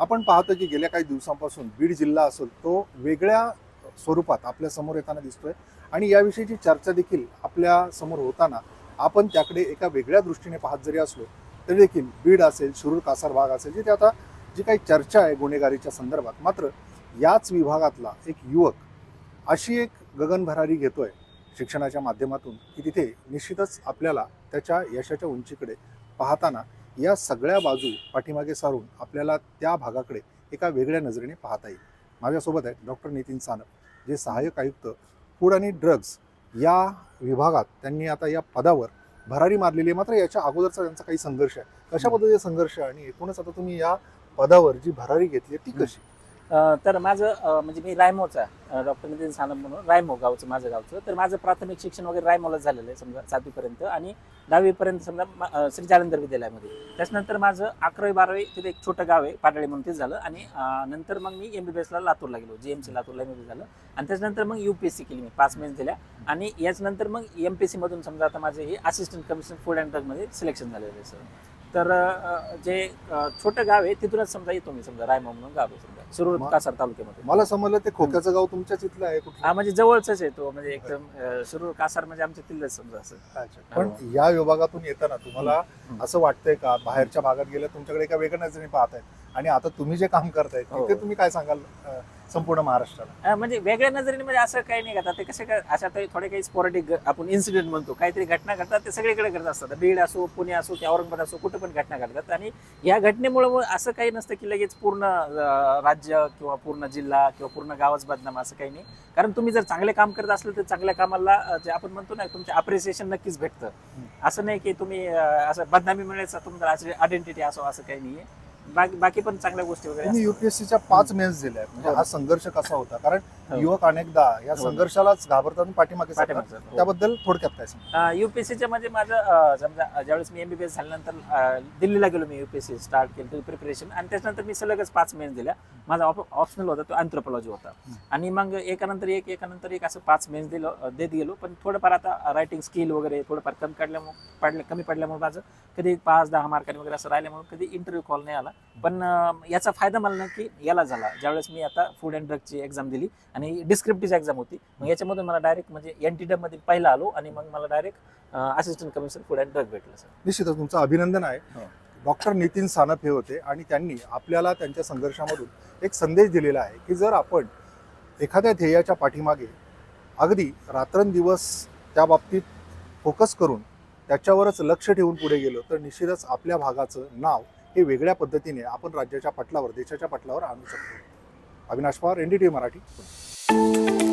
आपण पाहतो की गेल्या काही दिवसांपासून बीड जिल्हा असेल तो वेगळ्या स्वरूपात आपल्यासमोर येताना दिसतोय. आणि याविषयीची चर्चा देखील आपल्यासमोर होताना आपण त्याकडे एका वेगळ्या दृष्टीने पाहत जरी असलो तरी देखील बीड असेल शिरूर कासार भाग असेल जिथे आता जी काही चर्चा आहे गुन्हेगारीच्या संदर्भात मात्र याच विभागातला एक युवक अशी एक गगनभरारी घेतोय शिक्षणाच्या माध्यमातून की तिथे निश्चितच आपल्याला त्याच्या यशाच्या उंचीकडे पाहताना या सगळ्या बाजू पाठीमागे सारून आपल्याला त्या भागाकडे एका वेगळ्या नजरेने पाहता येईल. माझ्यासोबत आहेत डॉक्टर नितीन सानप जे सहाय्यक आयुक्त फूड आणि ड्रग्ज या विभागात त्यांनी आता या पदावर भरारी मारलेली आहे. मात्र याच्या अगोदरचा त्यांचा काही संघर्ष आहे. कशा पद्धतीचा संघर्ष आणि एकूणच आता तुम्ही या पदावर जी भरारी घेतली आहे ती कशी? तर माझं म्हणजे मी रायमोचा डॉक्टर नितीन सानप म्हणून रायमो गावचं माझं गावचं. तर माझं प्राथमिक शिक्षण वगैरे रायमोलाच झालेलं आहे समजा सातवीपर्यंत. आणि दहावीपर्यंत समजा श्री जालंधर विद्यालयामध्ये. त्याच्यानंतर माझं अकरावी बारावी तिथे एक छोटं गाव आहे पाटळी म्हणून ते झालं. आणि नंतर मग मी एम बी बी एसला लातूरला गेलो जी एम सी लातूरला एम झालं. आणि त्याच्यानंतर मग यू पी एस सी केली मी पाच मेन्स दिल्या. आणि याच्यानंतर मग एम पी एस सीमधून समजा आता माझे हे असिस्टंट कमिशनर फूड अँड ड्रगमध्ये सिलेक्शन झालेलं आहे सर तर जे छोटं गाव आहे तिथूनच समजा येतो मी समजा रायमो म्हणून गाव आहे समजा. म- कासार तालुक्यामध्ये. मला समजलं ते खोक्याचं गाव तुमच्याच इथलं आहे कुठलं? हा म्हणजे जवळच आहे तो म्हणजे एकदम शिरूर कासार म्हणजे आमच्या तिथलंच समजा असं. अच्छा. पण या विभागातून येताना तुम्हाला. असं वाटतंय का बाहेरच्या भागात गेलं तुमच्याकडे एका वेगळ्या नजरेने पाहतायत? आणि आता तुम्ही जे काम करताय हो. तिथे तुम्ही काय सांगाल अं, संपूर्ण महाराष्ट्राला? अ, म्हणजे वेगळ्या नजरेने म्हणजे असं काही नाही का ते कसे काय अशा काही थोडे काही स्पॉरेटिक आपण इन्सिडेंट म्हणतो काहीतरी घटना घडतात ते सगळीकडे घडत असतात. बीड असो पुणे असो की औरंगाबाद असो कुठे पण घटना घडतात. आणि या घटनेमुळे मग असं काही नसतं की लगेच पूर्ण अ, राज्य किंवा पूर्ण जिल्हा किंवा पूर्ण गावच बदनाम असं काही नाही. कारण तुम्ही जर चांगले काम करत असाल तर चांगल्या कामाला अ, जे आपण म्हणतो ना तुमचे अप्रिसिएशन नक्कीच भेटतं. असं नाही की तुम्ही अ, असं बदनामी मिळायचं तुमचं आयडेंटिटी असो असं काही नाहीये. बाकी बाकी पण चांगल्या गोष्टी वगैरे असतात. युपीएससीच्या पाच मेन्स दिल्या म्हणजे हो. संघर्ष कसा होता कारण. युवक अनेकदा या हो. संघर्षाला घाबरतात पाठीमागे सरतात. पाठीमागचं. हो. त्याबद्दल थोडक्यात काय सांगा युपीएससीच्या म्हणजे माझं अं, समजा अं, ज्यावेळेस मी एमबीबीएस झाल्यानंतर अं, दिल्लीला गेलो मी युपीएससी स्टार्ट केलं प्रिपरेशन आणि त्याच्यानंतर मी सलगच पाच मेन्स दिल्या माझा ऑप्शनल होता तो अँथ्रोपॉलॉजी होता. आणि मग एकानंतर एक एकानंतर एक असं पाच मेन्स दिलं अं, देत गेलो पण थोडंफार आता रायटिंग स्किल वगैरे थोडंफार कमी पडल्यामुळे पडल्या कमी पडल्यामुळे माझं कधी पाच दहा मार्कांनी वगैरे असं राहिल्यामुळे कधी इंटरव्ह्यू कॉल नाही आला पण अं, याचा फायदा मला नक्की याला झाला ज्यावेळेस मी आता फूड अँड ड्रगची एक्झाम दिली आणि डिस्क्रिप्टिव्ह एक्झाम होती मग याच्यामधून मला डायरेक्ट म्हणजे एन टी मध्ये पहिला आलो आणि मग मला direct assistant commissioner food and drug भेटलं सर निश्चितच तुमचं अभिनंदन आहे हो. डॉक्टर नितीन सानप हे होते आणि त्यांनी आपल्याला त्यांच्या संघर्षामधून एक संदेश दिलेला आहे की जर आपण एखाद्या ध्येयाच्या पाठीमागे अगदी रात्रंदिवस त्या बाबतीत फोकस करून त्याच्यावरच लक्ष ठेवून पुढे गेलो तर निश्चितच आपल्या भागाचं नाव हे वेगळ्या पद्धतीने आपण राज्याच्या पटलावर देशाच्या पटलावर आणू शकतो अविनाश पवार एनडीटी मराठी पुणे. Música